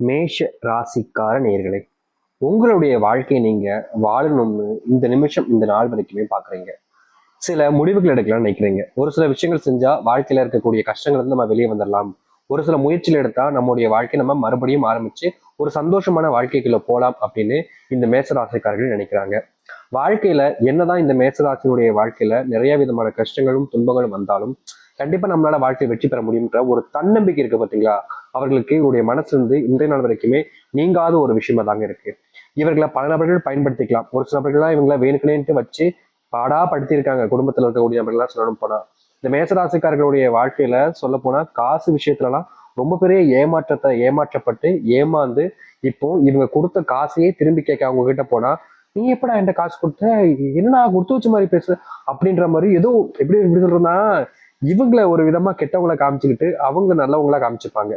மேஷ ராசிக்கார நேர்களே உங்களுடைய வாழ்க்கையை நீங்க வாழணும்னு இந்த நிமிஷம் இந்த நாள் வரைக்குமே பாக்குறீங்க. சில முடிவுகள் எடுக்கலாம்னு நினைக்கிறீங்க. ஒரு சில விஷயங்கள் செஞ்சா வாழ்க்கையில இருக்கக்கூடிய கஷ்டங்கள் இருந்து நம்ம வெளியே வந்துடலாம் ஒரு சில முயற்சியில் எடுத்தா நம்முடைய வாழ்க்கை நம்ம மறுபடியும் ஆரம்பிச்சு ஒரு சந்தோஷமான வாழ்க்கைக்குள்ள போகலாம் அப்படின்னு இந்த மேசராசிக்காரர்கள் நினைக்கிறாங்க. வாழ்க்கையில என்னதான் இந்த மேசராசினுடைய வாழ்க்கையில நிறைய விதமான கஷ்டங்களும் துன்பங்களும் வந்தாலும் கண்டிப்பா நம்மளால வாழ்க்கையை வெற்றி பெற முடியுன்ற ஒரு தன்னம்பிக்கை இருக்கு பாத்தீங்களா? அவர்களுக்கு இவருடைய மனசு வந்து இன்றைய நாள் வரைக்குமே நீங்காத ஒரு விஷயமா தாங்க இருக்கு. இவர்களை பல நபர்கள் பயன்படுத்திக்கலாம். ஒரு சில நபர்கள்லாம் இவங்களை வேணுக்கணேன்ட்டு வச்சு பாடா படுத்தியிருக்காங்க குடும்பத்துல இருக்கக்கூடிய நபர்கள்லாம் சொல்லணும் போனா. இந்த மேசராசிக்காரர்களுடைய வாழ்க்கையில சொல்ல போனா காசு விஷயத்துலலாம் ரொம்ப பெரிய ஏமாற்றத்தை ஏமாற்றப்பட்டு ஏமாந்து இப்போ இவங்க கொடுத்த காசையே திரும்பி கேட்க அவங்க கிட்ட போனா நீ எப்படா என்கிட்ட காசு கொடுத்த? என்ன கொடுத்து வச்ச மாதிரி பேசு அப்படின்ற மாதிரி ஏதோ எப்படி எப்படி சொல்றேன்னா இவங்கள ஒரு விதமா கெட்டவங்கள காமிச்சுக்கிட்டு அவங்க நல்லவங்களா காமிச்சுப்பாங்க.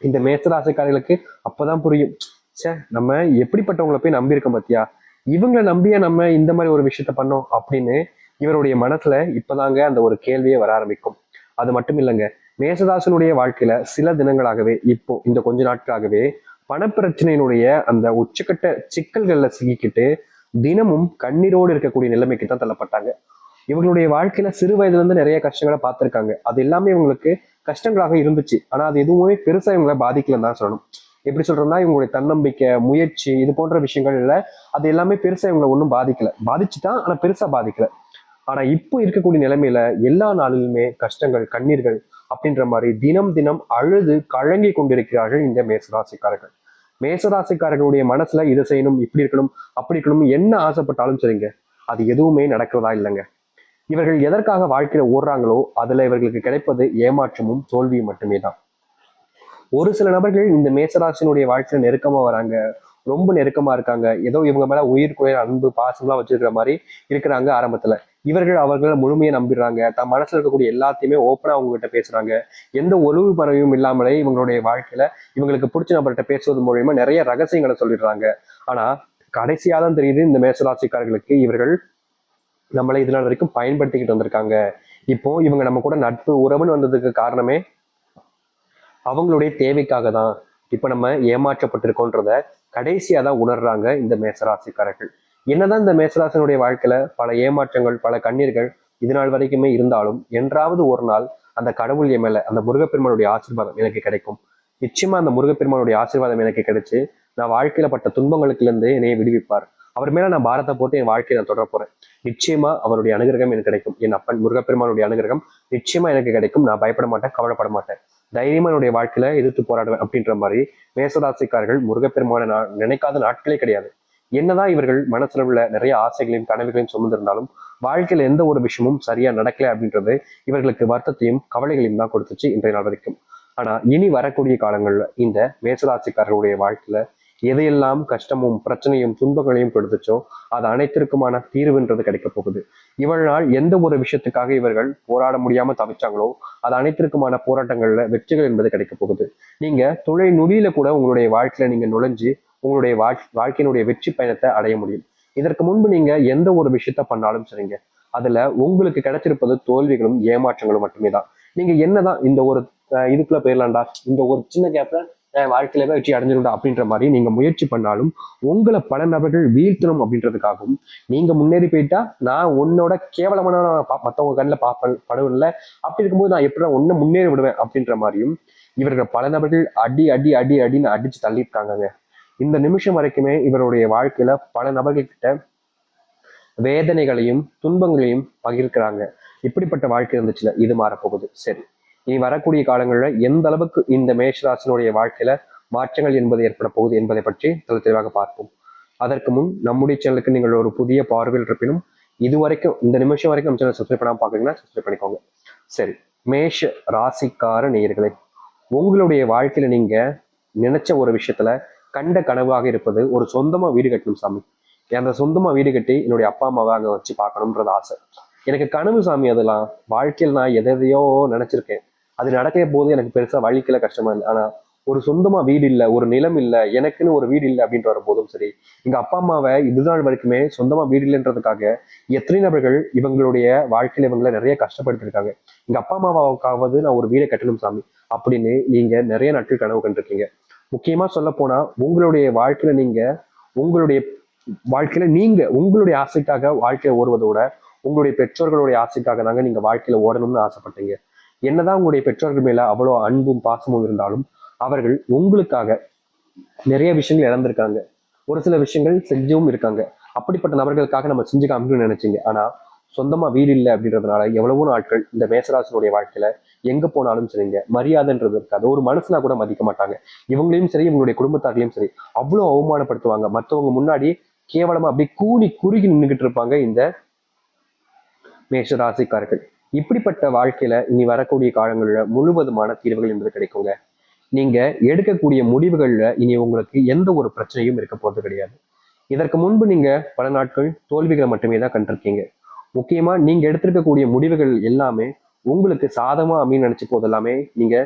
இந்த மேசராசிக்காரர்களுக்கு அப்பதான் புரியும். ச்சே நம்ம எப்படிப்பட்டவங்கள போய் நம்பி இருக்கோம் பாத்தியா? இவங்களை நம்பியா நம்ம இந்த மாதிரி ஒரு விஷயத்த பண்ணோம் அப்படின்னு இவருடைய மனசுல இப்பதாங்க அந்த ஒரு கேள்வியே வர ஆரம்பிக்கும். அது மட்டும் இல்லைங்க மேசதாசனுடைய வாழ்க்கையில சில தினங்களாகவே இப்போ இந்த கொஞ்ச நாட்களாகவே பணப்பிரச்சனையினுடைய அந்த உச்சக்கட்ட சிக்கல்கள்ல சிக்கிக்கிட்டு தினமும் கண்ணீரோடு இருக்கக்கூடிய நிலைமைக்கு தான் தள்ளப்பட்டாங்க. இவங்களுடைய வாழ்க்கையில சிறு வயதுலேருந்து நிறைய கஷ்டங்களை பார்த்துருக்காங்க. அது எல்லாமே இவங்களுக்கு கஷ்டங்களாக இருந்துச்சு. ஆனால் அது எதுவுமே பெருசாக இவங்களை பாதிக்கலன்னு தான் சொல்லணும். எப்படி சொல்றோம்னா இவங்களுடைய தன்னம்பிக்கை முயற்சி இது போன்ற விஷயங்கள்ல அது எல்லாமே பெருசா இவங்களை ஒன்றும் பாதிக்கல. பாதிச்சுதான் ஆனா பெருசா பாதிக்கல. ஆனா இப்போ இருக்கக்கூடிய நிலைமையில எல்லா நாளிலுமே கஷ்டங்கள் கண்ணீர்கள் அப்படின்ற மாதிரி தினம் தினம் அழுது கழங்கி கொண்டிருக்கிறார்கள் இந்த மேசராசிக்காரர்கள். மேசராசிக்காரர்களுடைய மனசுல இதை செய்யணும் இப்படி இருக்கணும் அப்படி இருக்கணும் என்ன ஆசைப்பட்டாலும் சரிங்க. அது எதுவுமே நடக்கிறதா இல்லைங்க. இவர்கள் எதற்காக வாழ்க்கையில ஓடுறாங்களோ அதுல இவர்களுக்கு கிடைப்பது ஏமாற்றமும் தோல்வியும் மட்டுமே தான் ஒரு சில நபர்கள் இந்த மேசராசினுடைய வாழ்க்கையில நெருக்கமா வராங்க ரொம்ப நெருக்கமா இருக்காங்க ஏதோ இவங்க மேல உயிர் குறைய அன்பு பாசம்லாம் வச்சிருக்கிற மாதிரி இருக்கிறாங்க ஆரம்பத்துல. இவர்கள் அவர்களை முழுமையை நம்பிடுறாங்க தன் மனசுல இருக்கக்கூடிய எல்லாத்தையுமே ஓப்பனா அவங்க கிட்ட பேசுறாங்க. எந்த ஒளிவு பறவையும் இல்லாமலே இவங்களுடைய வாழ்க்கையில இவங்களுக்கு பிடிச்ச நபர்கிட்ட பேசுவது மூலியமா நிறைய ரகசியங்களை சொல்லிடுறாங்க. ஆனா கடைசியா தான் தெரியுது இந்த மேசராசிக்காரர்களுக்கு இவர்கள் நம்மளை இது நாள் வரைக்கும் பயன்படுத்திக்கிட்டு வந்திருக்காங்க. இப்போ இவங்க நம்ம கூட நட்பு உறவுன்னு வந்ததுக்கு காரணமே அவங்களுடைய தேவைக்காக தான். இப்போ நம்ம ஏமாற்றப்பட்டிருக்கோன்றத கடைசியா தான் உணர்றாங்க இந்த மேசராசிக்காரர்கள். என்னதான் இந்த மேசராசனுடைய வாழ்க்கையில பல ஏமாற்றங்கள் பல கண்ணீர்கள் இது நாள் வரைக்குமே இருந்தாலும் என்றாவது ஒரு நாள் அந்த கடவுள் என் மேல அந்த முருகப்பெருமானுடைய ஆசீர்வாதம் எனக்கு கிடைக்கும். நிச்சயமா அந்த முருகப்பெருமானுடைய ஆசீர்வாதம் எனக்கு கிடைச்சு நான் வாழ்க்கையில பட்ட துன்பங்களுக்குலேருந்து என்னைய விடுவிப்பார். அவர் மேல நான் பாரத்தை போட்டு என் வாழ்க்கையை நான் தொடர போறேன். நிச்சயமா அவருடைய அனுகிரகம் எனக்கு கிடைக்கும். என் அப்பன் முருகப்பெருமானுடைய அனுகிரகம் நிச்சயமா எனக்கு கிடைக்கும். நான் பயப்பட மாட்டேன் கவலைப்பட மாட்டேன். தைரியமா என்னுடைய வாழ்க்கையில எதிர்த்து போராடுவேன் அப்படின்ற மாதிரி மேசராசிக்காரர்கள் முருகப்பெருமான நான் நினைக்காத நாட்களே கிடையாது. என்னதான் இவர்கள் மனசுல உள்ள நிறைய ஆசைகளையும் கனவுகளையும் சுமந்திருந்தாலும் வாழ்க்கையில எந்த ஒரு விஷயமும் சரியா நடக்கல அப்படின்றது இவர்களுக்கு வருத்தத்தையும் கவலைகளையும் தான் கொடுத்துச்சு இன்றைய நாள் வரைக்கும். ஆனா இனி வரக்கூடிய காலங்கள்ல இந்த மேசராசிக்காரர்களுடைய வாழ்க்கையில எதையெல்லாம் கஷ்டமும் பிரச்சனையும் துன்பங்களையும் கொடுத்துச்சோ அது அனைத்திற்குமான தீர்வுன்றது கிடைக்க போகுது. இவள் நாள் எந்த ஒரு விஷயத்துக்காக இவர்கள் போராட முடியாம தவிச்சாங்களோ அது அனைத்திற்குமான போராட்டங்கள்ல வெற்றிகள் என்பது கிடைக்க போகுது. நீங்க தொலை நொடியில கூட உங்களுடைய வாழ்க்கையில நீங்க நுழைஞ்சு உங்களுடைய வாழ்க்கையினுடைய வெற்றி பயணத்தை அடைய முடியும். இதற்கு முன்பு நீங்க எந்த ஒரு விஷயத்த பண்ணாலும் சரிங்க. அதுல உங்களுக்கு கிடைச்சிருப்பது தோல்விகளும் ஏமாற்றங்களும் மட்டுமே தான். நீங்க என்னதான் இந்த ஒரு இதுக்குள்ள போயிடலாம்டா இந்த ஒரு சின்ன கேப்ல என் வாழ்க்கையில போய் வெற்றி அடைஞ்சிருடா அப்படின்ற மாதிரி நீங்க முயற்சி பண்ணாலும் உங்களை பல நபர்கள் வீழ்த்தணும் அப்படின்றதுக்காகவும் நீங்க முன்னேறி போயிட்டா நான் உன்னோட கேவலமான பா- மத்தவங்க கண்ணில் பார்ப்பேன் படுவில்ல அப்படி இருக்கும்போது நான் எப்படி ஒன்னு முன்னேறி விடுவேன் அப்படின்ற மாதிரியும் இவர்கள் பல நபர்கள் அடி அடி அடி அடின்னு அடிச்சு தள்ளியிருக்காங்க இந்த நிமிஷம் வரைக்குமே இவருடைய வாழ்க்கையில பல நபர்கள் கிட்ட வேதனைகளையும் துன்பங்களையும் பகிர்க்கிறாங்க. இப்படிப்பட்ட வாழ்க்கை இருந்துச்சுல இது மாறப்போகுது. சரி. இனி வரக்கூடிய காலங்களில் எந்த அளவுக்கு இந்த மேஷராசினுடைய வாழ்க்கையில மாற்றங்கள் என்பது ஏற்பட போகுது என்பதை பற்றி தெளி தெளிவாக பார்ப்போம். அதற்கு முன் நம்முடைய சேனலுக்கு நீங்கள் ஒரு புதிய பார்வையில் இருப்பினும் இது வரைக்கும் இந்த நிமிஷம் வரைக்கும் நம்ம சேனல் சப்ஸ்கிரைப் பண்ணாமல் பார்க்குறீங்கன்னா சப்ஸ்கிரைப் பண்ணிக்கோங்க. சரி மேஷ ராசிக்கார நேயர்களே உங்களுடைய வாழ்க்கையில நீங்க நினைச்ச ஒரு விஷயத்துல கண்ட கனவாக இருப்பது ஒரு சொந்தமா வீடு கட்டணும் சாமி. அந்த சொந்தமா வீடு கட்டி என்னுடைய அப்பா அம்மாவை அங்கே வச்சு பார்க்கணும்ன்றது ஆசை. எனக்கு கனவு சாமி அதெல்லாம் வாழ்க்கையில் நான் எதையோ நினைச்சிருக்கேன். அது நடக்கிற போது எனக்கு பெருசாக வழிக்கல கஷ்டமா இல்லை. ஆனால் ஒரு சொந்தமாக வீடு இல்லை ஒரு நிலம் இல்லை எனக்குன்னு ஒரு வீடு இல்லை அப்படின்ற வர போதும் சரி. எங்கள் அப்பா அம்மாவை இதுநாள் வரைக்குமே சொந்தமாக வீடு இல்லைன்றதுக்காக எத்தனை நபர்கள் இவங்களுடைய வாழ்க்கையில் இவங்களை நிறைய கஷ்டப்படுத்திருக்காங்க. எங்கள் அப்பா அம்மாவுக்காவது நான் ஒரு வீடை கட்டணும் சாமி அப்படின்னு நீங்கள் நிறைய நாட்கள் கனவு கண்டிருக்கீங்க. முக்கியமாக சொல்ல உங்களுடைய வாழ்க்கையில் நீங்கள் உங்களுடைய வாழ்க்கையில நீங்க உங்களுடைய ஆசைக்காக வாழ்க்கையை ஓடுவதோட உங்களுடைய பெற்றோர்களுடைய ஆசைக்காக தாங்க நீங்க வாழ்க்கையில ஓடணும்னு ஆசைப்பட்டீங்க. என்னதான் உங்களுடைய பெற்றோர்கள் மேல அவ்வளோ அன்பும் பாசமும் இருந்தாலும் அவர்கள் உங்களுக்காக நிறைய விஷயங்கள் இழந்திருக்காங்க. ஒரு சில விஷயங்கள் செஞ்சும் இருக்காங்க. அப்படிப்பட்ட நபர்களுக்காக நம்ம செஞ்சு காமிக்கணும்னு நினைச்சிங்க. ஆனா சொந்தமா வீடு இல்லை அப்படின்றதுனால எவ்வளவோ நாட்கள் இந்த மேசராசனுடைய வாழ்க்கையில எங்க போனாலும் சரிங்க. மரியாதைன்றது இருக்காது. ஒரு மனசுனா கூட மதிக்க மாட்டாங்க. இவங்களையும் சரி இவங்களுடைய குடும்பத்தார்களையும் சரி. அவ்வளோ அவமானப்படுத்துவாங்க. மற்றவங்க முன்னாடி கேவலமா அப்படி கூடி குறுகி நின்றுகிட்டு இருப்பாங்க இந்த மேஷராசிக்காரர்கள் இப்படிப்பட்ட வாழ்க்கையில இனி வரக்கூடிய காலங்களில் முழுவதுமான தீர்வுகள் என்பது கிடைக்குங்க. நீங்க எடுக்கக்கூடிய முடிவுகள்ல இனி உங்களுக்கு எந்த ஒரு பிரச்சனையும் இருக்க போறது கிடையாது. இதற்கு முன்பு நீங்க பல நாட்கள் தோல்விகளை மட்டுமே தான் கண்டிருக்கீங்க. முக்கியமா நீங்க எடுத்திருக்கக்கூடிய முடிவுகள் எல்லாமே உங்களுக்கு சாதமா அப்படின்னு நினைச்ச போதெல்லாமே நீங்க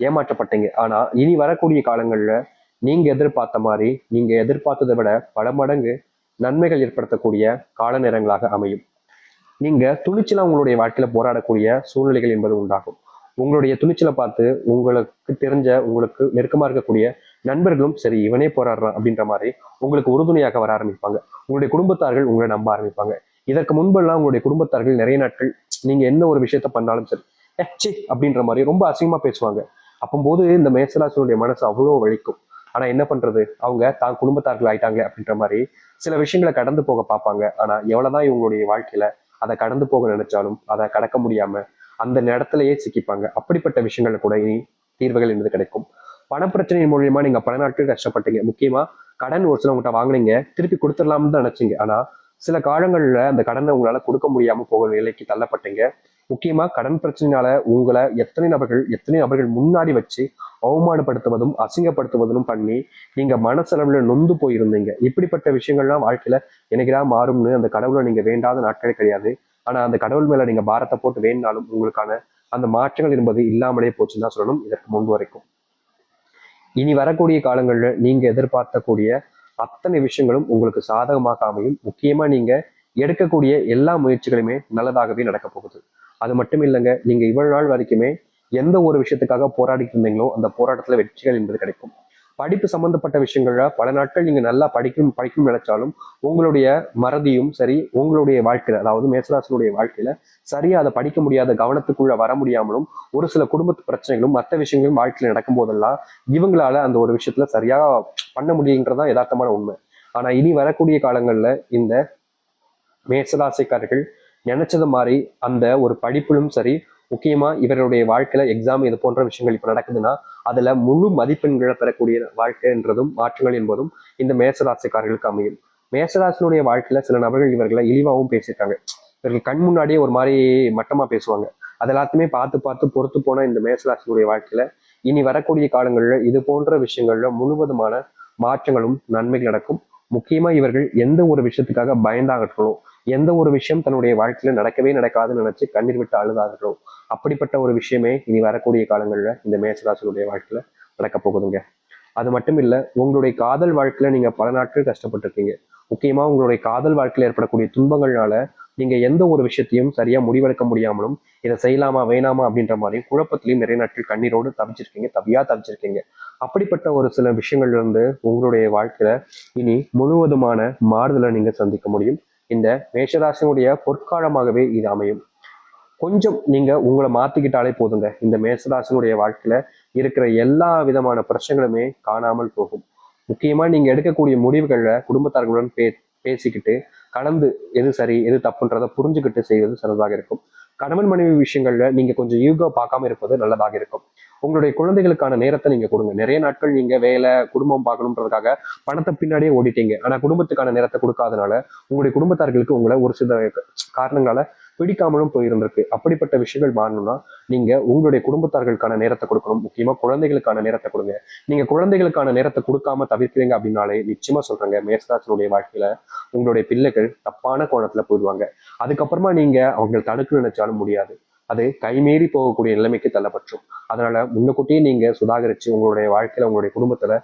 ஏமாற்றப்பட்டீங்க. ஆனா இனி வரக்கூடிய காலங்கள்ல நீங்க எதிர்பார்த்த மாதிரி நீங்க எதிர்பார்த்ததை விட பல மடங்கு நன்மைகள் ஏற்படுத்தக்கூடிய கால நேரங்களாக அமையும். நீங்கள் துணிச்சலாக உங்களுடைய வாழ்க்கையில் போராடக்கூடிய சூழ்நிலைகள் என்பது உண்டாகும். உங்களுடைய துணிச்சலை பார்த்து உங்களுக்கு தெரிஞ்ச உங்களுக்கு நெருக்கமாக இருக்கக்கூடிய நண்பர்களும் சரி இவனே போராடுறான் அப்படின்ற மாதிரி உங்களுக்கு உறுதுணையாக வர ஆரம்பிப்பாங்க. உங்களுடைய குடும்பத்தார்கள் உங்களை நம்ப ஆரம்பிப்பாங்க. இதற்கு முன்பெல்லாம் உங்களுடைய குடும்பத்தார்கள் நிறைய நாட்கள் நீங்கள் என்ன ஒரு விஷயத்த பண்ணாலும் சரி "ஏ, அப்படின்ற மாதிரி ரொம்ப அசிங்கமாக பேசுவாங்க. அப்போது இந்த மேசராசனுடைய மனசு அவ்வளோ வலிக்கும். ஆனால் என்ன பண்ணுறது அவங்க தான் குடும்பத்தார்கள் ஆயிட்டாங்களே அப்படின்ற மாதிரி சில விஷயங்களை கடந்து போக பார்ப்பாங்க. ஆனால் எவ்வளோதான் இவங்களுடைய வாழ்க்கையில அதை கடந்து போக நினைச்சாலும் அதை கடக்க முடியாம அந்த இடத்துலயே சிக்கிப்பாங்க. அப்படிப்பட்ட விஷயங்கள்ல கூட இனி தீர்வுகள் என்பது கிடைக்கும். பணப்பிரச்சனையின் மூலியமா நீங்க பல நாட்கள் கஷ்டப்பட்டீங்க. முக்கியமா கடன் ஒரு சில உங்கள்கிட்ட வாங்கினீங்க திருப்பி கொடுத்துடலாம்னு தான் நினைச்சீங்க. ஆனா சில காலங்களில் அந்த கடனை உங்களால கொடுக்க முடியாம போக நிலைக்கு தள்ளப்பட்டீங்க. முக்கியமா கடன் பிரச்சனையினால உங்களை எத்தனை நபர்கள் எத்தனை நபர்கள் முன்னாடி வச்சு அவமானப்படுத்துவதும் அசிங்கப்படுத்துவதும் பண்ணி நீங்க மனசளவில் நொந்து போயிருந்தீங்க. இப்படிப்பட்ட விஷயங்கள்லாம் வாழ்க்கையில என்னைக்குதான் மாறும்னு அந்த கடவுளை நீங்க வேண்டாத நாட்களே கிடையாது. ஆனா அந்த கடவுள் மேல நீங்க பாரத்தை போட்டு வேணாலும் உங்களுக்கான அந்த மாற்றங்கள் என்பது இல்லாமலே போச்சுன்னு தான் சொல்லணும். இதற்கு முன்பு வரைக்கும். இனி வரக்கூடிய காலங்கள்ல நீங்க எதிர்பார்க்கக்கூடிய அத்தனை விஷயங்களும் உங்களுக்கு சாதகமாக அமையும் முக்கியமா நீங்க எடுக்கக்கூடிய எல்லா முயற்சிகளுமே நல்லதாகவே நடக்க போகுது. அது மட்டும் இல்லைங்க நீங்க இவ்வளவு நாள் வரைக்குமே எந்த ஒரு விஷயத்துக்காக போராடிட்டு இருந்தீங்களோ அந்த போராட்டத்துல வெற்றிகள் என்பது கிடைக்கும். படிப்பு சம்பந்தப்பட்ட விஷயங்கள்ல பல நாட்கள் நீங்க நல்லா படிக்கணும் படிக்கணும் நினைச்சாலும் உங்களுடைய மறதியும் சரி உங்களுடைய வாழ்க்கையில அதாவது மேசராசனுடைய வாழ்க்கையில சரியா அதை படிக்க முடியாத கவனத்துக்குள்ள வர முடியாமலும் ஒரு சில குடும்பத்து பிரச்சனைகளும் மற்ற விஷயங்களும் வாழ்க்கையில நடக்கும் போதெல்லாம் இவங்களால அந்த ஒரு விஷயத்துல சரியா பண்ண முடியுன்றதான் யதார்த்தமான உண்மை. ஆனா இனி வரக்கூடிய காலங்கள்ல இந்த மேசராசிக்காரர்கள் நினைச்சது மாதிரி அந்த ஒரு படிப்பிலும் சரி முக்கியமா இவருடைய வாழ்க்கையில எக்ஸாம் இது போன்ற விஷயங்கள் இப்ப நடக்குதுன்னா அதுல முழு மதிப்பெண்களை பெறக்கூடிய வாழ்க்கைன்றதும் மாற்றங்கள் என்பதும் இந்த மேசராசிக்காரர்களுக்கு அமையும். மேசராசினுடைய வாழ்க்கையில சில நபர்கள் இவர்களை இழிவாகவும் பேசியிருக்காங்க. இவர்கள் கண் முன்னாடியே ஒரு மாதிரி மட்டமா பேசுவாங்க. அது எல்லாத்தையுமே பார்த்து பார்த்து பொறுத்து போன இந்த மேசராசினுடைய வாழ்க்கையில இனி வரக்கூடிய காலங்களில் இது போன்ற விஷயங்கள்ல முழுவதுமான மாற்றங்களும் நன்மைகள் நடக்கும். முக்கியமா இவர்கள் எந்த ஒரு விஷயத்துக்காக பயந்தாகட்டும் எந்த ஒரு விஷயம் தன்னுடைய வாழ்க்கையில நடக்கவே நடக்காதுன்னு நினைச்சு கண்ணீர் விட்டு அழுதாகட்டும். அப்படிப்பட்ட ஒரு விஷயமே இனி வரக்கூடிய காலங்களில் இந்த மேசராசனுடைய வாழ்க்கையில் நடக்க போகுதுங்க. அது மட்டும் இல்லை உங்களுடைய காதல் வாழ்க்கையில் நீங்கள் பல நாட்கள் கஷ்டப்பட்டிருக்கீங்க. முக்கியமாக உங்களுடைய காதல் வாழ்க்கையில் ஏற்படக்கூடிய துன்பங்கள்னால நீங்கள் எந்த ஒரு விஷயத்தையும் சரியாக முடிவெடுக்க முடியாமலும் இதை செய்யலாமா வேணாமா அப்படின்ற மாதிரி குழப்பத்திலையும் நிறைய நாட்கள் கண்ணீரோடு தவிச்சிருக்கீங்க தவியாக தவிச்சிருக்கீங்க. அப்படிப்பட்ட ஒரு சில விஷயங்கள்லேருந்து உங்களுடைய வாழ்க்கையில் இனி முழுவதுமான மாறுதலை நீங்கள் சந்திக்க முடியும். இந்த மேஷராசினுடைய பொற்காலமாகவே இது அமையும். கொஞ்சம் நீங்க உங்களை மாத்திக்கிட்டாலே போதுங்க. இந்த மேசராசனுடைய வாழ்க்கையில இருக்கிற எல்லா விதமான பிரச்சனைகளுமே காணாமல் போகும். முக்கியமா நீங்க எடுக்கக்கூடிய முடிவுகளில் குடும்பத்தார்களுடன் பே பேசிக்கிட்டு கலந்து எது சரி எது தப்புன்றதை புரிஞ்சுக்கிட்டு செய்வது சிறந்ததாக இருக்கும். கணவன் மனைவி விஷயங்கள்ல நீங்க கொஞ்சம் யூகோ பார்க்காம இருப்பது நல்லதாக இருக்கும். உங்களுடைய குழந்தைகளுக்கான நேரத்தை நீங்க கொடுங்க. நிறைய நாட்கள் நீங்க வேலை குடும்பம் பார்க்கணுன்றதுக்காக பணத்தை பின்னாடியே ஓடிட்டீங்க. ஆனா குடும்பத்துக்கான நேரத்தை கொடுக்காதனால உங்களுடைய குடும்பத்தார்களுக்கு உங்களை ஒரு சில காரணங்களால பிடிக்காமலும் போயிருந்திருக்கு. அப்படிப்பட்ட விஷயங்கள் மாறணும்னா நீங்க உங்களுடைய குடும்பத்தார்களுக்கான நேரத்தை கொடுக்கணும். முக்கியமா குழந்தைகளுக்கான நேரத்தை கொடுங்க. நீங்க குழந்தைகளுக்கான நேரத்தை கொடுக்காம தவிர்க்கிறீங்க அப்படின்னாலே நிச்சயமா சொல்றேங்க. மேசராசனுடைய வாழ்க்கையில உங்களுடைய பிள்ளைகள் தப்பான கோணத்துல போயிடுவாங்க. அதுக்கப்புறமா நீங்க அவங்க தடுக்க நினைச்சாலும் முடியாது. அது கைமீறி போகக்கூடிய நிலைமைக்கு தள்ளப்பற்றும் அதனால முன்னக்கூட்டியே நீங்க சுதாகரிச்சு உங்களுடைய வாழ்க்கையில உங்களுடைய குடும்பத்துல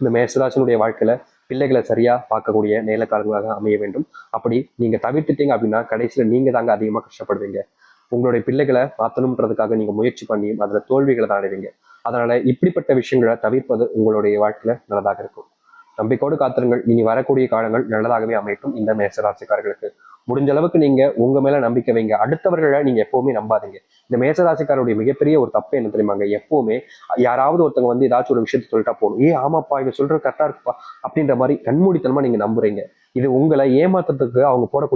இந்த மேசராசனுடைய வாழ்க்கையில பிள்ளைகளை சரியா பார்க்கக்கூடிய நேரக்காலங்களாக அமைய வேண்டும். அப்படி நீங்க தவிர்த்துட்டீங்க அப்படின்னா கடைசியில நீங்க தாங்க அதிகமா கஷ்டப்படுவீங்க. உங்களுடைய பிள்ளைகளை மாற்றணுன்றதுக்காக நீங்க முயற்சி பண்ணி அதில் தோல்விகளை தான் அடைவீங்க அதனால இப்படிப்பட்ட விஷயங்களை தவிர்ப்பது உங்களுடைய வாழ்க்கையில் நல்லதாக இருக்கும். நம்பிக்கோடு காத்திருங்கள். இனி வரக்கூடிய காலங்கள் நல்லதாகவே அமையட்டும். இந்த மேசராசிக்காரர்களுக்கு. முடிஞ்ச அளவுக்கு நீங்க உங்க மேல நம்பிக்கை வைங்க. அடுத்தவர்களை நீங்க எப்பவுமே நம்பாதீங்க. இந்த மேசராசிக்காரருடைய மிகப்பெரிய ஒரு தப்பு என்ன தெரியுமாங்க எப்பவுமே யாராவது ஒருத்தவங்க வந்து ஏதாச்சும் ஒரு விஷயத்த சொல்லிட்டா போகணும் ஏ ஆமாப்பா இவன் சொல்றது கரெக்டா இருக்குப்பா அப்படின்ற மாதிரி கண்மூடித்தனமா நீங்க நம்புறீங்க. இது உங்களை ஏமாத்துறதுக்கு அவங்க போடக்கூடிய